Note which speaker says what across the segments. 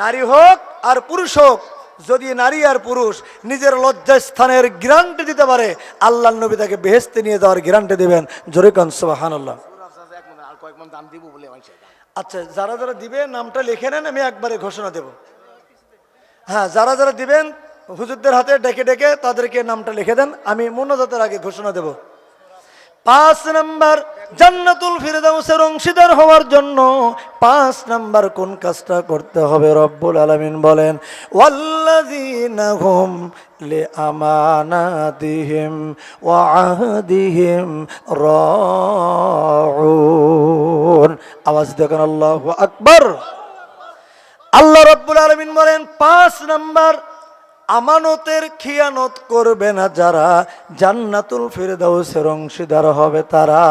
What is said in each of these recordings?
Speaker 1: নারী হোক আর পুরুষ হোক, যদি নারী আর পুরুষ নিজের লজ্জাস্থানের গ্যারান্টি দিতে পারে আল্লাহ নবী তাকে বেহেস্তে নিয়ে যাওয়ার গ্যারান্টি দেবেন। জোরে কন, সুবহানাল্লাহ।
Speaker 2: আর কয়েক দাম দিব বলে মানুষের
Speaker 1: আচ্ছা যারা যারা দিবে নামটা লিখে নেন, আমি একবারে ঘোষণা দেব। হ্যাঁ যারা যারা দিবেন, হুজুরদের হাতে ডেকে ডেকে তাদেরকে নামটা লিখে দেন, আমি মোনাজাতের আগে ঘোষণা দেব। পাঁচ নাম্বার জান্নাতুল ফিরদাউসের অংশীদার হওয়ার জন্য পাঁচ নাম্বার কোন কাজটা করতে হবে রব্বুল আলমিন বলেন, ওয়াল্লাযীনা হুম লিআমানাতিহিম ওয়া আহদিহিম রাউন। আওয়াজ দেখেন আল্লাহু আকবার। আল্লাহ রব্বুল আলমিন বলেন, পাঁচ নাম্বার আমানতের খিয়ানত করবে না যারা, জান্নাতুল ফিরদাউসের অংশীদার হবে তারা।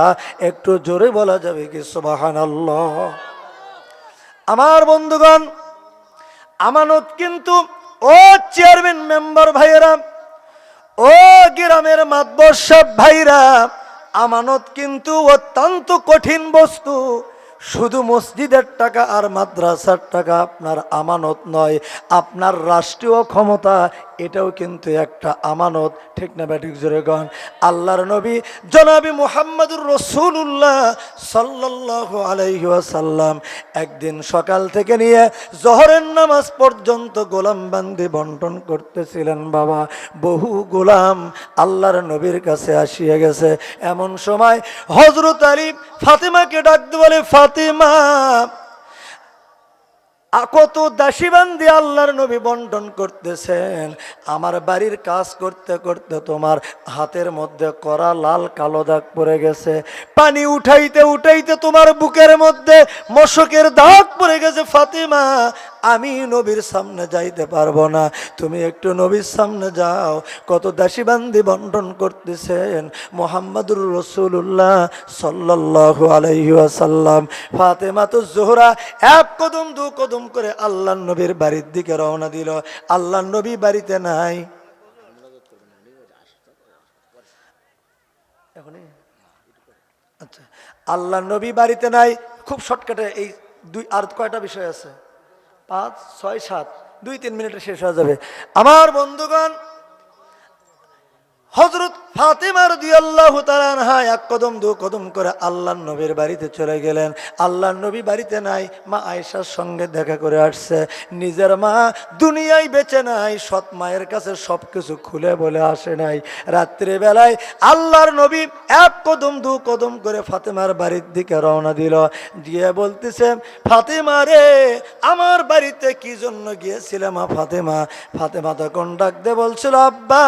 Speaker 1: একটু জোরে বলা যাবে কি সুবাহান আমার বন্ধুগণ, আমানত কিন্তু, ও চেয়ারম্যান, মেম্বার ভাইয়েরা, ও গ্রামের মাতবর ভাইরা, আমানত কিন্তু অত্যন্ত কঠিন বস্তু। শুধু মসজিদের টাকা আর মাদ্রাসার টাকা আপনার আমানত নয়, আপনার রাষ্ট্রীয় ক্ষমতা, এটাও কিন্তু একটা আমানত। ঠিক না ব্যাটিক জোরে গন আল্লাহর নবী জনাবি মুহাম্মদুর রসুল্লাহ সাল্লাহ আলাইসাল্লাম একদিন সকাল থেকে নিয়ে জহরের নামাজ পর্যন্ত গোলাম বান্দি বন্টন করতেছিলেন, বাবা। বহু গোলাম আল্লাহর নবীর কাছে আসিয়া গেছে। এমন সময় হজরত আলী ফাতেমাকে ডাকতে বলে ফাতেমা কত দাসীবান্দি আল্লাহর নবী বন্টন করতেছেন। আমার বাড়ির কাজ করতে করতে তোমার হাতের মধ্যে করা লাল কালো দাগ পড়ে গেছে। পানি উঠাইতে উঠাইতে তোমার বুকের মধ্যে মশকের দাগ পড়ে গেছে, ফাতিমা। আমি নবীর সামনে যাইতে পারব না। তুমি একটু নবীর সামনে যাও। কত দাসীবান্দি বন্টন করতেছেন মোহাম্মদুর রসুল্লাহ সাল্লাহ আলাইসাল্লাম ফাতেমা তো জোহরা এক কদম, দু কদম করে আল্লাহ নবীর বাড়ির দিকে রওনা দিল। আল্লাহ নবী বাড়িতে নাই। আচ্ছা। আল্লাহ নবী বাড়িতে নাই। খুব শর্টকাটে এই দুই আর কয়টা বিষয় আছে? পাঁচ ছয় সাত দুই তিন মিনিটে শেষ হয়ে যাবে। আমার বন্ধুগণ হজরত ফাতেমার দি দিয়াল্লাহু তাআলা এক কদম, দু কদম করে আল্লাহ নবীর বাড়িতে চলে গেলেন। আল্লাহ নবী বাড়িতে নাই, মা আয়েশার সঙ্গে দেখা করে আসছে। নিজের মা দুনিয়ায় বেঁচে নাই, সৎ মায়ের কাছে সব কিছু খুলে বলে আসে নাই। রাত্রে বেলায় আল্লাহর নবী এক কদম, দু কদম করে ফাতেমার বাড়ির দিকে রওনা দিল। দিয়ে বলতেছে, ফাতেমা রে, আমার বাড়িতে কি জন্য গিয়েছিলাম মা ফাতেমা? ফাতেমা তখন ডাক দিয়ে বলছিল, আব্বা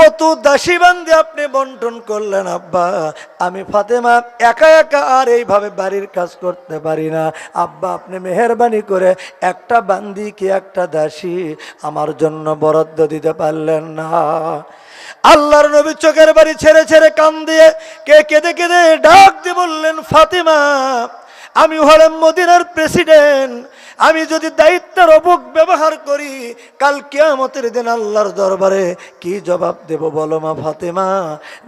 Speaker 1: কত দাসী বান্ধে আপনি বন্টন করলেন, আব্বা। আমি ফাতেমা, একা একা আর এইভাবে বাড়ির কাজ করতে পারি না। আব্বা, আপনি মেহরবানি করে একটা বান্দি কি একটা দাসী আমার জন্য বরাদ্দ দিতে পারলেন না। আল্লাহর নবী চোখের বাড়ি ছেড়ে ছেড়ে কান দিয়ে কে কেঁদে কেঁদে ডাক দিয়ে বললেন, ফাতেমা আমি হলাম মদিনার প্রেসিডেন্ট। আমি যদি দায়িত্বের অবক ব্যবহার করি, কাল কেয়ামতের দিন আল্লাহর দরবারে কি জবাব দেব বলো মা ফাতেমা?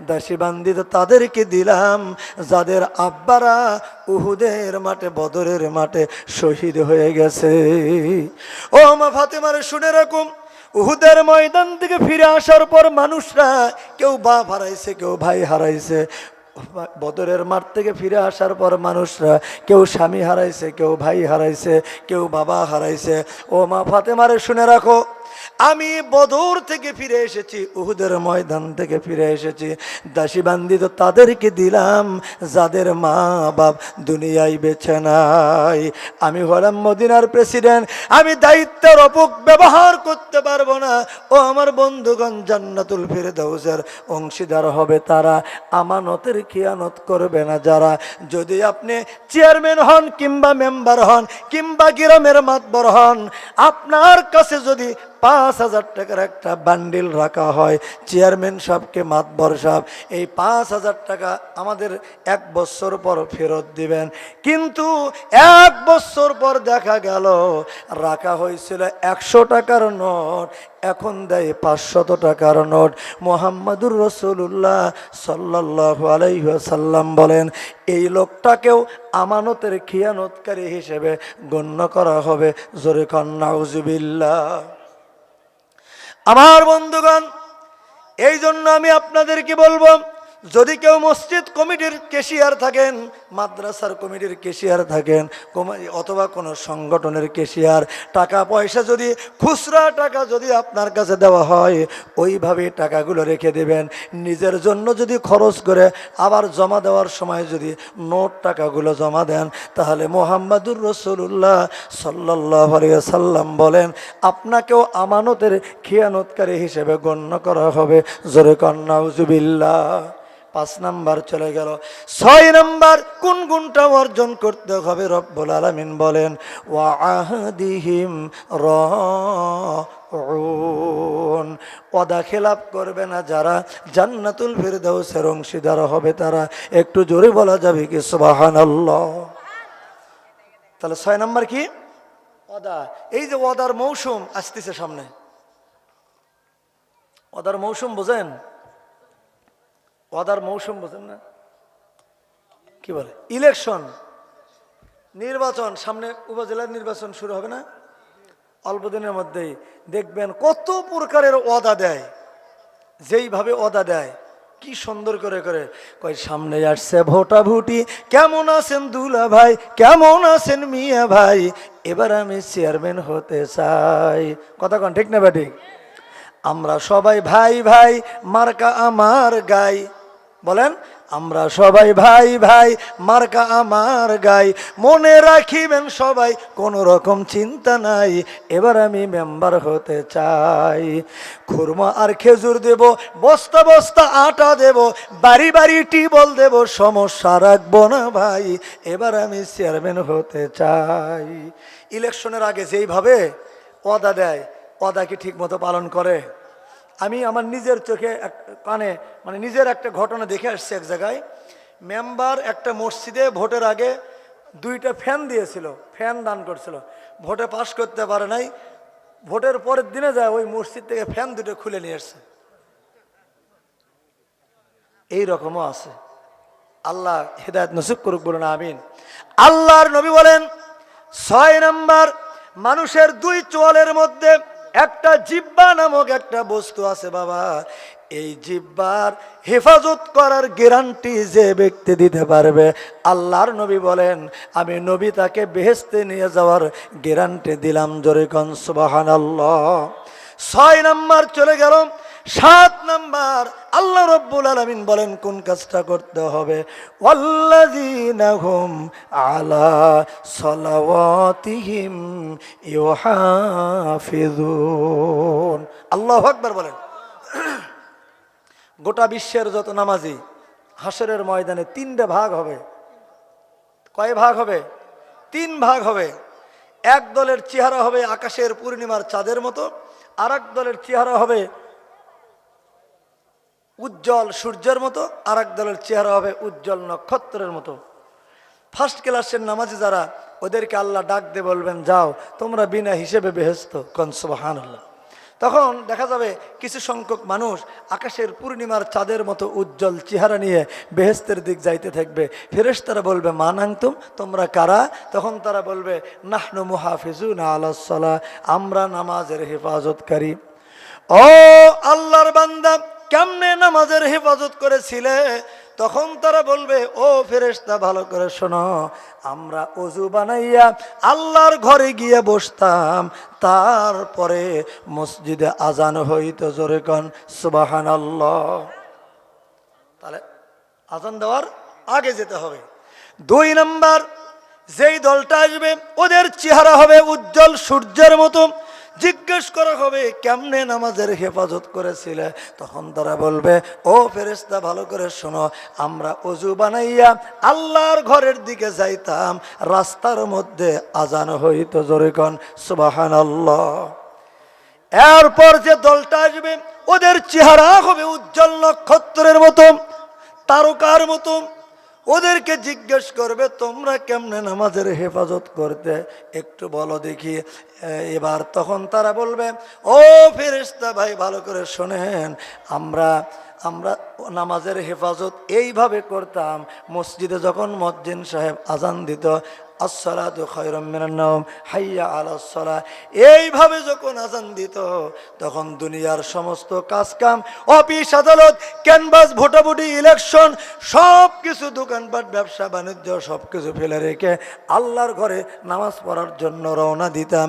Speaker 1: দাসী বান্দিত তাদেরকে দিলাম, যাদের আব্বারা উহুদের মাঠে, বদরের মাঠে শহীদ হয়ে গেছে। ও মা ফাতেমারে শুনে রাখুন উহুদের ময়দান থেকে ফিরে আসার পর মানুষরা কেউ বাপ হারাইছে, কেউ ভাই হারাইছে। বদরের মাঠ থেকে ফিরে আসার পর মানুষরা, কেউ স্বামী হারাইছে, কেউ ভাই হারাইছে, কেউ বাবা হারাইছে। ও মা ফাতেমারে শুনে রাখো। আমি বদর থেকে ফিরে এসেছি, উহুদের ময়দান থেকে ফিরে এসেছি। দাসী বান্দি তো তাদেরকে দিলাম, যাদের মা বাপ দুনিয়ায় বেছে নাই। আমি হলাম মদিনার প্রেসিডেন্ট, আমি দায়িত্বের অপক ব্যবহার করতে পারব না। ও আমার বন্ধুগণ জান্নাতুল ফিরদাউসের অংশীদার হবে তারা, আমানতের খিয়ানত করবে না যারা। যদি আপনি চেয়ারম্যান হন কিংবা মেম্বার হন কিংবা গ্রামের মাতবর হন, আপনার কাছে যদি পাঁচ হাজার টাকার একটা বান্ডিল রাখা হয়। চেয়ারম্যান সাহেবকে মাতবর সাহেব, এই পাঁচ হাজার টাকা আমাদের এক বছর পর ফেরত দিবেন। কিন্তু এক বছর পর দেখা গেল, রাখা হয়েছিল একশো টাকার নোট, এখন দেয় পাঁচশত টাকার নোট। মোহাম্মদুর রসুল্লাহ সাল্লাহ আলাইসাল্লাম বলেন, এই লোকটাকেও আমানতের খিয়ানতকারী হিসেবে গণ্য করা হবে। জোরে কন্যাউজুবিল্লা আমার বন্ধুগণ এই জন্য আমি আপনাদেরকে বলব যদি কেউ মসজিদ কমিটির কেশিয়ার থাকেন, মাদ্রাসার কমিটির কেশিয়ার থাকেন অথবা কোনো সংগঠনের কেশিয়ার, টাকা পয়সা যদি, খুচরা টাকা যদি আপনার কাছে দেওয়া হয়, ওইভাবে টাকাগুলো রেখে দেবেন। নিজের জন্য যদি খরচ করে, আবার জমা দেওয়ার সময় যদি নোট টাকাগুলো জমা দেন, তাহলে মোহাম্মদুর রসুল্লাহ সাল্লাহ সাল্লাম বলেন, আপনাকেও আমানতের খিয়ানতকারী হিসেবে গণ্য করা হবে। জোরে কন্যাউজুবিল্লা পাঁচ নাম্বার চলে গেল। ছয় নাম্বার, কোন গুণটা অর্জন করতে হবে? রব্বুল আলমিন বলেন ওয়াহদিহিম র অদা খেলাপ করবে না যারা, জান্নাতুল ফিরদাউসের অংশীদার হবে তারা। একটু জোরে বলা যাবে কি? সুবাহান তাহলে ছয় নাম্বার কি? অদা এই যে অদার মৌসুম আসতেছে সামনে। অদার মৌসুম বোঝেন? অদার মৌসুম বোঝেন না? কি বলে? ইলেকশন, নির্বাচন, সামনে উপজেলার নির্বাচন শুরু হবে না? অল্প দিনের মধ্যেই দেখবেন কত প্রকারের অদা দেয়। যেইভাবে অদা দেয়, কি সুন্দর করে করে কয়, সামনে আসছে ভোটা ভুটি কেমন আছেন দুলা ভাই, কেমন আছেন মিয়া ভাই, এবার আমি চেয়ারম্যান হতে চাই। কথা কন, ঠিক না বা ঠিক? আমরা সবাই ভাই ভাই, মার্কা আমার গাই। বলেন, আমরা সবাই ভাই ভাই, মার্কা আমার গাই, মনে রাখিবেন সবাই, কোনো রকম চিন্তা নাই, এবার আমি মেম্বার হতে চাই। খুরমা আর খেজুর দেব, বস্তা বস্তা, আটা দেব, বাড়ি বাড়ি টিবল দেব, সমস্যা রাখব না ভাই, এবার আমি চেয়ারম্যান হতে চাই। ইলেকশনের আগে যেইভাবে অদা দেয় অদা ঠিক মতো পালন করে? আমি আমার নিজের চোখে কানে মানে নিজের একটা ঘটনা দেখে আসছি এক জায়গায়। মেম্বার একটা মসজিদে ভোটের আগে দুইটা ফ্যান দিয়েছিল, ফ্যান দান করছিল। ভোটে পাশ করতে পারে নাই, ভোটের পরের দিনে যায় ওই মসজিদ থেকে ফ্যান দুটো খুলে নিয়ে আসছে। এই রকমও আছে। আল্লাহ হেদায়ত নসিব করুক বলুন, আমিন। আল্লাহর নবী বলেন, ছয় নাম্বার, মানুষের দুই চোয়ালের মধ্যে একটা জিব্বা নামক একটা বস্তু আছে বাবা। এই জিব্বার হেফাজত করার গ্যারান্টি যে ব্যক্তি দিতে পারবে, আল্লাহর নবী বলেন, আমি নবী তাকে বেহেস্তে নিয়ে যাওয়ার গ্যারান্টি দিলাম জোরে আল্লাহ ছয় নাম্বার চলে গেল সাত নাম্বার, আল্লাহ রব্বুল আলমিন বলেন, কোন কাজটা করতে হবে? আলা সলাওয়াতিহিম আল্লাহু আকবার বলেন। গোটা বিশ্বের যত নামাজি, হাসরের ময়দানে তিনটে ভাগ হবে। কয় ভাগ হবে? তিন ভাগ হবে। এক দলের চেহারা হবে আকাশের পূর্ণিমার চাঁদের মতো আর দলের চেহারা হবে উজ্জ্বল সূর্যের মতো আর দলের চেহারা হবে উজ্জ্বল নক্ষত্রের মতো। ফার্স্ট ক্লাসের নামাজি যারা, ওদেরকে আল্লাহ ডাক দিয়ে বলবেন, যাও, তোমরা বিনা হিসেবে বেহেস্ত কনসবাহান আল্লাহ তখন দেখা যাবে কিছু সংখ্যক মানুষ আকাশের পূর্ণিমার চাঁদের মতো উজ্জ্বল চেহারা নিয়ে বেহেস্তের দিক যাইতে থাকবে। ফেরেশ তারা বলবে মানাংতুম তোমরা কারা? তখন তারা বলবে, নাহনু মুহাফিজুন আলাহ আমরা নামাজের হেফাজতকারী। ও আল্লাহর বান্দা কেমনে নামাজের হেফাজত করেছিলে? তখন তারা বলবে, ও ফেরেশতা, ভালো করে শোনো, আমরা অজু বানাইয়া আল্লাহর ঘরে গিয়ে বসতাম। তারপরে মসজিদে আজান হইতো জোরে কন সুবাহান আল্লাহ তাহলে আজান দেওয়ার আগে যেতে হবে। দুই নাম্বার, যেই দলটা আসবে, ওদের চেহারা হবে উজ্জ্বল সূর্যের মতো। জিজ্ঞেস করা হবে, কেমনে নামাজের হেফাজত করেছিলে? তখন তারা বলবে, ও ফেরেস্তা ভালো করে শোনো, আমরা অজু বানাইয়া আল্লাহর ঘরের দিকে যাইতাম, রাস্তার মধ্যে আজান হইতো জোরে কন সুবাহান এরপর যে দলটা আসবে, ওদের চেহারা হবে উজ্জ্বল নক্ষত্রের মতো, তারকার মতো ওদেরকে জিজ্ঞেস করবে, তোমরা কেমনে নামাজের হেফাজত করতে? একটু বলো দেখি। এবার তখন তারা বলবে, ও ফেরেস্তা ভাই, ভালো করে শোনেন, আমরা আমরা নামাজের হেফাজত এইভাবে করতাম। মসজিদে যখন মজ্জিন সাহেব আজান দিত হাইয়া এইভাবে যখন আজান দিত, তখন দুনিয়ার সমস্ত কাজকাম, অফিস আদালত, ক্যানভাস, ভোটাভুটি, ইলেকশন সব কিছু দোকানপাট, ব্যবসা, বাণিজ্য সব কিছু ফেলে রেখে আল্লাহর ঘরে নামাজ পড়ার জন্য রওনা দিতাম।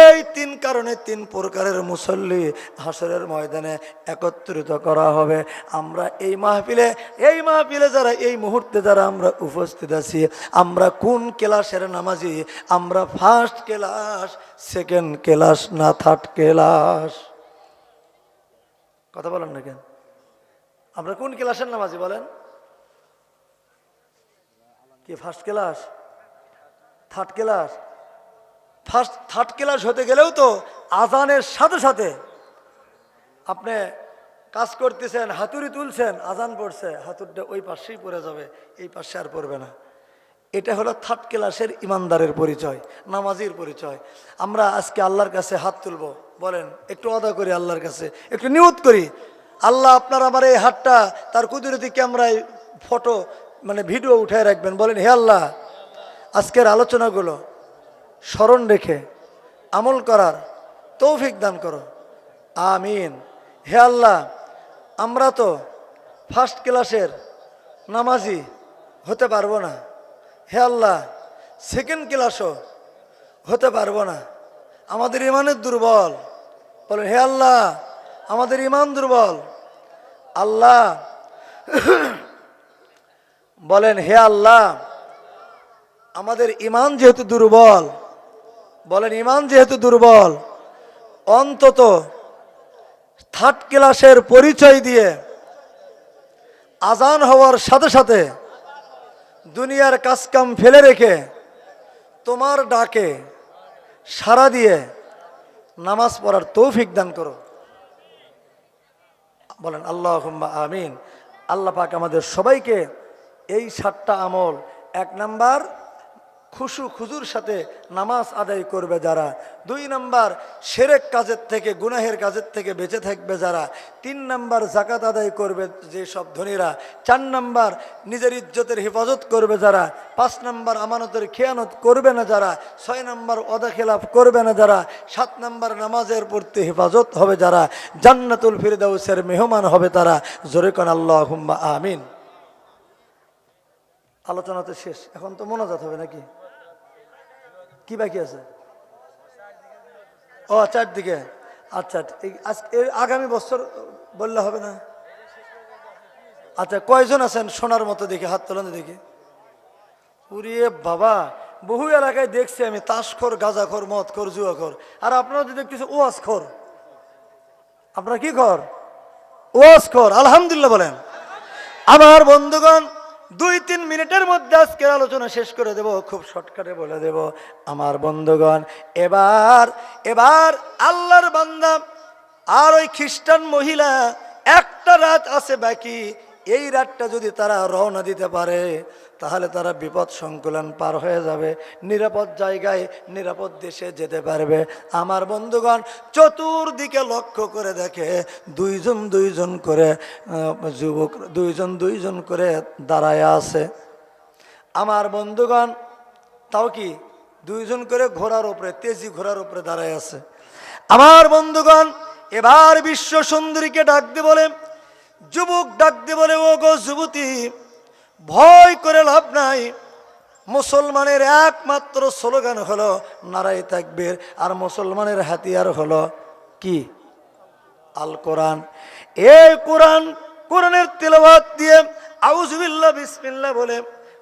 Speaker 1: এই তিন কারণে তিন প্রকারের মুসল্লি হাসরের ময়দানে একত্রিত করা হবে। আমরা এই মাহফিলে এই মাহফিলে যারা, এই মুহূর্তে যারা আমরা উপস্থিত আছি, আমরা কোন ক্লাসের নামাজি, আমরা ফার্স্ট ক্লাস সেকেন্ড ক্লাস না থার্ড ক্লাস কথা বলেন না কেন? আমরা কোন ক্লাসের নামাজি বলেন? কি first class third class first third class হতে গেলেও তো আজানের সাথে সাথে আপনি কাজ করতেছেন, হাতুড়ি তুলছেন, আজান পড়ছে হাতুরটা ওই পাশেই পড়ে যাবে, এই পাশে আর পড়বে না। এটা হলো থার্ড ক্লাসের ইমানদারের পরিচয়, নামাজির পরিচয়। আমরা আজকে আল্লাহর কাছে হাত তুলব। বলেন, একটু অদা করি আল্লাহর কাছে, একটু নিয়ত করি। আল্লাহ আপনার আমার এই হাতটা, তার কুদরতি ক্যামেরায় ফটো মানে ভিডিও উঠায় রাখবেন। বলেন, হে আল্লাহ, আজকের আলোচনাগুলো স্মরণ রেখে, আমল করার তৌফিক দান করো। আমিন। হে আল্লাহ, আমরা তো ফার্স্ট ক্লাসের নামাজি হতে পারব না। হে আল্লাহ সেকেন্ড ক্লাসও হতে পারব না। আমাদের ইমানের দুর্বল। বলেন, হে আল্লাহ, আমাদের ইমান দুর্বল। আল্লাহ, বলেন, হে আল্লাহ, আমাদের ইমান যেহেতু দুর্বল, বলেন, ইমান যেহেতু দুর্বল, অন্তত থার্ড ক্লাসের পরিচয় দিয়ে আজান হওয়ার সাথে সাথে দুনিয়ার কাজকাম ফেলে রেখে তোমার ডাকে সারা দিয়ে নামাজ পড়ার তৌফিক দান করো। বলেন আল্লাহ আমিন। আল্লাহ পাক আমাদের সবাইকে এই সাতটা আমল এক নাম্বার খুশু খুজুর সাথে নামাজ আদায় করবে যারা। দুই নাম্বার, সেরেক কাজের থেকে, গুনাহের কাজের থেকে বেঁচে থাকবে যারা। তিন নাম্বার জাকাত আদায় করবে যে সব ধনীরা। চার নাম্বার, নিজের ইজ্জতের হেফাজত করবে যারা। পাঁচ নাম্বার, আমানতের খেয়ানত করবে না যারা। ছয় নাম্বার অদা খেলাফ করবে না যারা। সাত নাম্বার, নামাজের প্রতি হেফাজত হবে যারা। জান্নাতুল ফিরদাউসের মেহমান হবে তারা। জোরে কন আল্লাহ হুম্বা আমিন। আলোচনা তো শেষ। এখন তো মোনাজাত হবে নাকি? কি বাকি আছে? ও, চারদিকে। আচ্ছা এর আগামী বছর বললে হবে না? আচ্ছা কয়জন আছেন সোনার মতো দেখি, হাত তোলানো দেখি? উড়িয়ে বাবা, বহু এলাকায় দেখছি আমি, তাসখর, গাঁজাখর, মদখর, জুয়াখর। আর আপনারা যদি দেখতেছে ওয়াজখর আপনারা কি কর ওয়াজখর আলহামদুলিল্লাহ বলেন। আমার বন্ধুগণ দুই তিন মিনিটের মধ্যে আজকের আলোচনা শেষ করে দেব, খুব শর্টকাটে বলে দেব, আমার বন্ধুগণ, এবার এবার আল্লাহর বান্দা আর ওই খ্রিস্টান মহিলা একটা রাত আছে বাকি এই রাতটা যদি তারা রওনা দিতে পারে, তাহলে তারা বিপদ সংকুলন পার হয়ে যাবে, নিরাপদ জায়গায়, নিরাপদ দেশে যেতে পারবে। আমার বন্ধুগণ, চতুর্দিকে লক্ষ্য করে দেখে দুইজন দুইজন করে যুবক, দুইজন দুইজন করে দাঁড়ায় আছে। আমার বন্ধুগণ, তাও কি দুইজন করে ঘোড়ার উপরে, তেজি ঘোড়ার উপরে দাঁড়ায় আছে। আমার বন্ধুগণ, এবার বিশ্ব সুন্দরীকে ডাক দিয়ে বলে যুবক ডাক দিয়ে বলে ও গো যুবতী, ভয় করে লাভ নাই। মুসলমানের একমাত্র স্লোগান হলো নারাই থাকবে আর মুসলমানের হাতিয়ার হলো কি? আল কোরআন। এই কোরআন, কোরআনের তেলাওয়াত দিয়ে আউজবিল্লা বিসমিল্লা বলে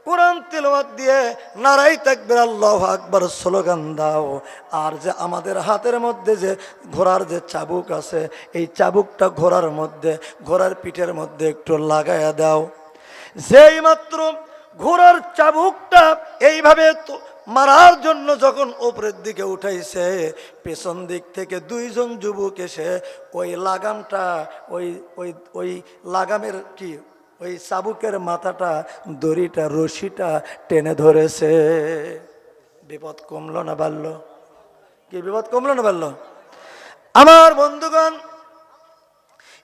Speaker 1: কোরআন তেলাওয়াত দিয়ে নারাই তাকবির, আল্লাহ আকবার স্লোগান দাও। আর যে আমাদের হাতের মধ্যে যে ঘোড়ার যে চাবুক আছে, এই চাবুকটা ঘোড়ার মধ্যে, ঘোড়ার পিঠের মধ্যে একটু লাগাইয়া দাও। যেই মাত্র ঘোড়ার চাবুকটা এইভাবে মারার জন্য যখন ওপরের দিকে উঠাইছে, পেছন দিক থেকে দুইজন যুবক এসে ওই লাগামটা, ওই ওই ওই লাগামের কি ওই চাবুকের মাথাটা, দড়িটা, রশিটা টেনে ধরেছে। বিপদ কমলো না বাড়লো? কি বিপদ কমলো না বাড়লো? আমার বন্ধুগণ,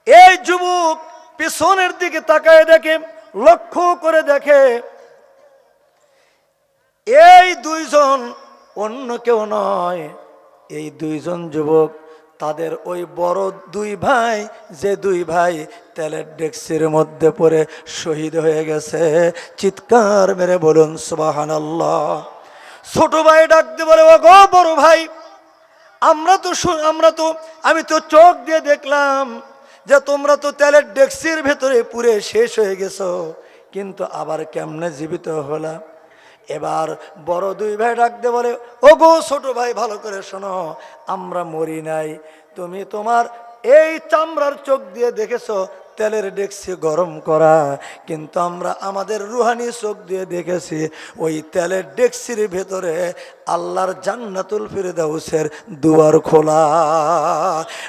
Speaker 1: এই যুবক পিছনের দিকে তাকায় দেখে, লক্ষ্য করে দেখে, এই দুইজন অন্য কেউ নয়, এই দুইজন যুবক তাদের ওই বড় দুই ভাই, যে দুই ভাই তেলের ডেক্সির মধ্যে পড়ে শহীদ হয়ে গেছে। চিৎকার মেরে বলুন সুবাহান ছোট ভাই ডাকতে বলে ও গো বড় ভাই, আমরা তো আমরা তো, আমি তো চোখ দিয়ে দেখলাম যে তোমরা তো তেলের ডেক্সির ভেতরে পুরে শেষ হয়ে গেছো, কিন্তু আবার কেমনে জীবিত হলা? এবার বড় দুই ভাই ডাকতে বলে ও গো ছোট ভাই, ভালো করে শোনো, আমরা মরি নাই। তুমি তোমার এই চামড়ার চোখ দিয়ে দেখেছ, তেলের ডেক্সি গরম করা। কিন্তু আমরা আমাদের রুহানি চোখ দিয়ে দেখেছি, ওই তেলের ডেক্সির ভেতরে আল্লাহর জান্নাতুল ফিরদাউসের দুয়ার খোলা।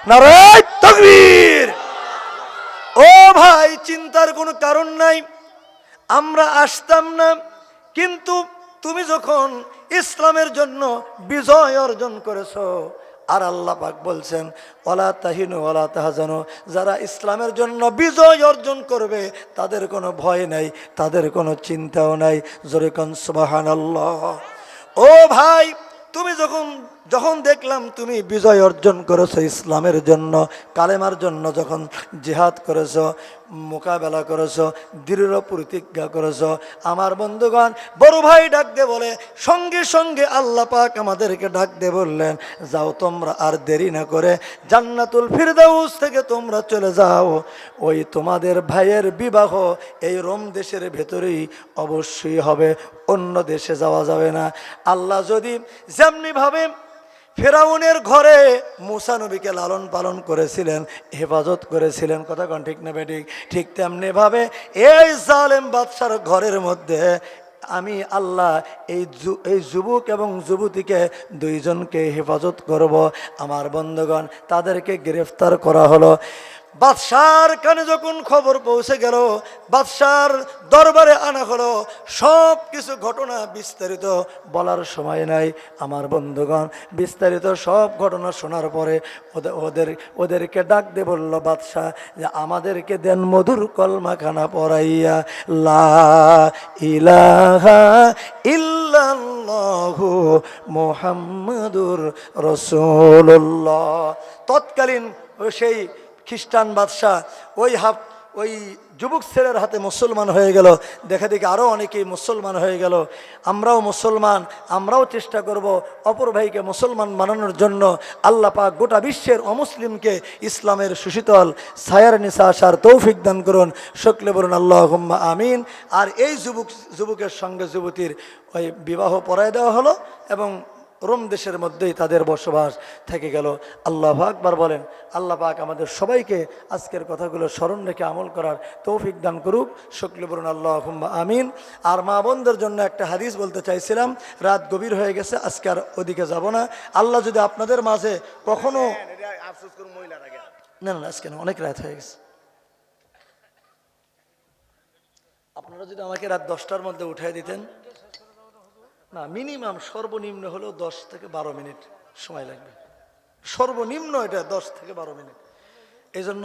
Speaker 1: নারায় ও ভাই, চিন্তার কোনো কারণ নাই। আমরা আসতাম না। কিন্তু তুমি যখন ইসলামের জন্য বিজয় অর্জন করেছ, আর আল্লাহ পাক বলছেন ওলা তাহিনু ওলা তাহাজানো যারা ইসলামের জন্য বিজয় অর্জন করবে, তাদের কোনো ভয় নাই, তাদের কোনো চিন্তাও নাই। জোরে কন সুবাহান ও ভাই, তুমি যখন যখন দেখলাম তুমি বিজয় অর্জন করেছ ইসলামের জন্য, কালেমার জন্য যখন জিহাদ করেছ মোকাবেলা করেছ, দৃঢ় প্রতিজ্ঞা করেছ। আমার বন্ধুগণ, বড় ভাই ডাক দে বলে, সঙ্গে সঙ্গে আল্লাহ পাক আমাদেরকে ডাক দে বললেন, যাও তোমরা আর দেরি না করে জান্নাতুল ফিরদাউস থেকে তোমরা চলে যাও। ওই তোমাদের ভাইয়ের বিবাহ এই রোম দেশের ভেতরেই অবশ্যই হবে, অন্য দেশে যাওয়া যাবে না। আল্লাহ যদি যেমনিভাবে ফেরাউনের ঘরে মুসা নবীকে লালন পালন করেছিলেন, হেফাজত করেছিলেন। কথা কন ঠিক না ঠিক ঠিক তেমনিভাবে এই জালেম বাদশার ঘরের মধ্যে আমি আল্লাহ এই এই যুবক এবং যুবতীকে দুইজনকে হেফাজত করব। আমার বন্ধুগণ, তাদেরকে গ্রেফতার করা হলো। বাদশার কানে যখন খবর পৌঁছে গেল, বাদশার দরবারে আনা হলো সব কিছু ঘটনা বিস্তারিত বলার সময় নাই। আমার বন্ধুগণ, বিস্তারিত সব ঘটনা শোনার পরে ওদের ওদের, ওদেরকে ডাক দে বলল, বাদশাহ, যে আমাদেরকে দেন মধুর কলমাখানা পড়াইয়া লা ইলাহা মুহাম্মাদুর রসুল্লাহ তৎকালীন সেই খ্রিস্টান বাদশাহ, ওই হাফ, ওই যুবক ছেলের হাতে মুসলমান হয়ে গেল। দেখা দেখি আরও অনেকেই মুসলমান হয়ে গেল। আমরাও মুসলমান, আমরাও চেষ্টা করব অপর ভাইকে মুসলমান বানানোর জন্য। আল্লাহ পাক গোটা বিশ্বের অমুসলিমকে ইসলামের সুশীতল সায়ার নিশা আসার তৌফিক দান করুন। সকলে বলুন আল্লাহ হুম্মা আমিন। আর এই যুবক, যুবকের সঙ্গে যুবতীর ওই বিবাহ পড়ায় দেওয়া হলো এবং রোম দেশের মধ্যেই তাদের বসবাস থেকে গেল। আল্লাহ আকবার বলেন আল্লাহ পাক আমাদের সবাইকে আজকের কথাগুলো স্মরণ রেখে আমল করার তৌফিক দান করুক। শুক্লি বলুন আল্লাহ আমিন। আর মা বোনদের জন্য একটা হাদিস বলতে চাইছিলাম রাত গভীর হয়ে গেছে আজকে আর ওদিকে যাব না। আল্লাহ যদি আপনাদের মাঝে কখনো
Speaker 2: মহিলার আগে।
Speaker 1: না না আজকে না অনেক রাত হয়ে গেছে। আপনারা যদি আমাকে রাত দশটার মধ্যে উঠাই দিতেন। না মিনিমাম সর্বনিম্ন হলেও দশ থেকে বারো মিনিট সময় লাগবে। সর্বনিম্ন এটা দশ থেকে বারো মিনিট। এই জন্য